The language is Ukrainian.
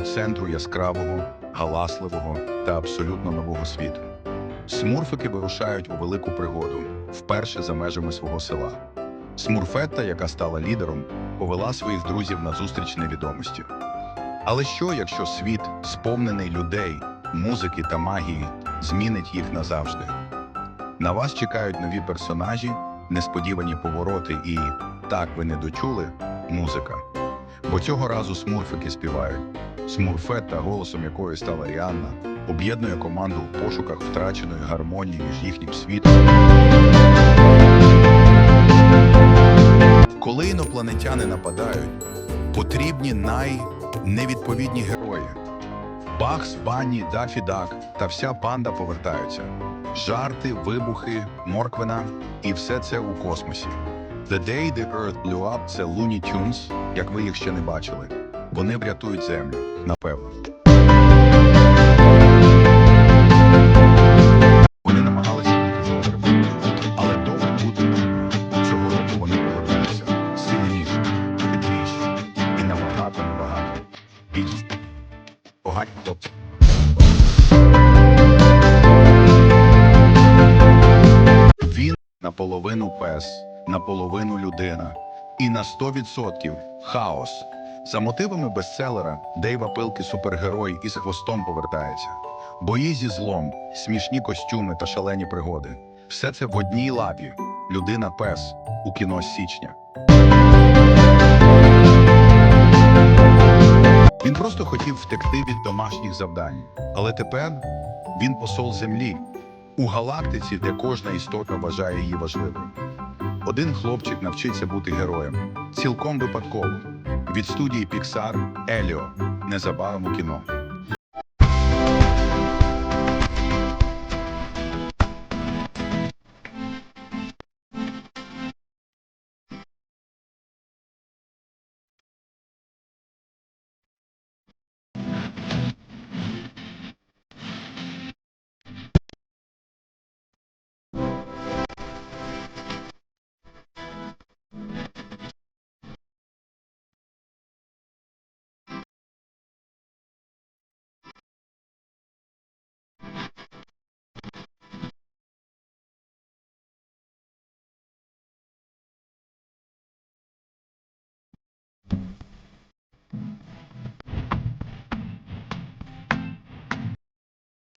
центру яскравого, галасливого та абсолютно нового світу. Смурфики вирушають у велику пригоду вперше за межами свого села. Смурфетта, яка стала лідером, повела своїх друзів на зустріч невідомості. Але що, якщо світ, сповнений людей, музики та магії, змінить їх назавжди? На вас чекають нові персонажі, несподівані повороти і так ви не дочули музика. Бо цього разу смурфики співають. Смурфетта, голосом якої стала Ріанна, об'єднує команду в пошуках втраченої гармонії між їхнім світом. Коли інопланетяни нападають, потрібні найневідповідні герої. Бахс, Банні, Дафі Дак та вся банда повертаються. Жарти, вибухи, морквина і все це у космосі. The Day the Earth Blew Up – це Looney Tunes, як ви їх ще не бачили. Вони врятують землю, напевно. Вони намагалися бути добрими, але добре бути цього року вони повертаються сильніші, хитріші і набагато набагато більш погані хлопці. Він наполовину пес, наполовину людина. І на 100% хаос. За мотивами бестселера Дейва Пилки супергерой із хвостом повертається. Бої зі злом, смішні костюми та шалені пригоди. Все це в одній лапі. Людина пес у кіно січня. Він просто хотів втекти від домашніх завдань. Але тепер він посол землі у галактиці, де кожна істота вважає її важливою. Один хлопчик навчиться бути героєм цілком випадково. Від студії Pixar Еліо незабаром у кіно.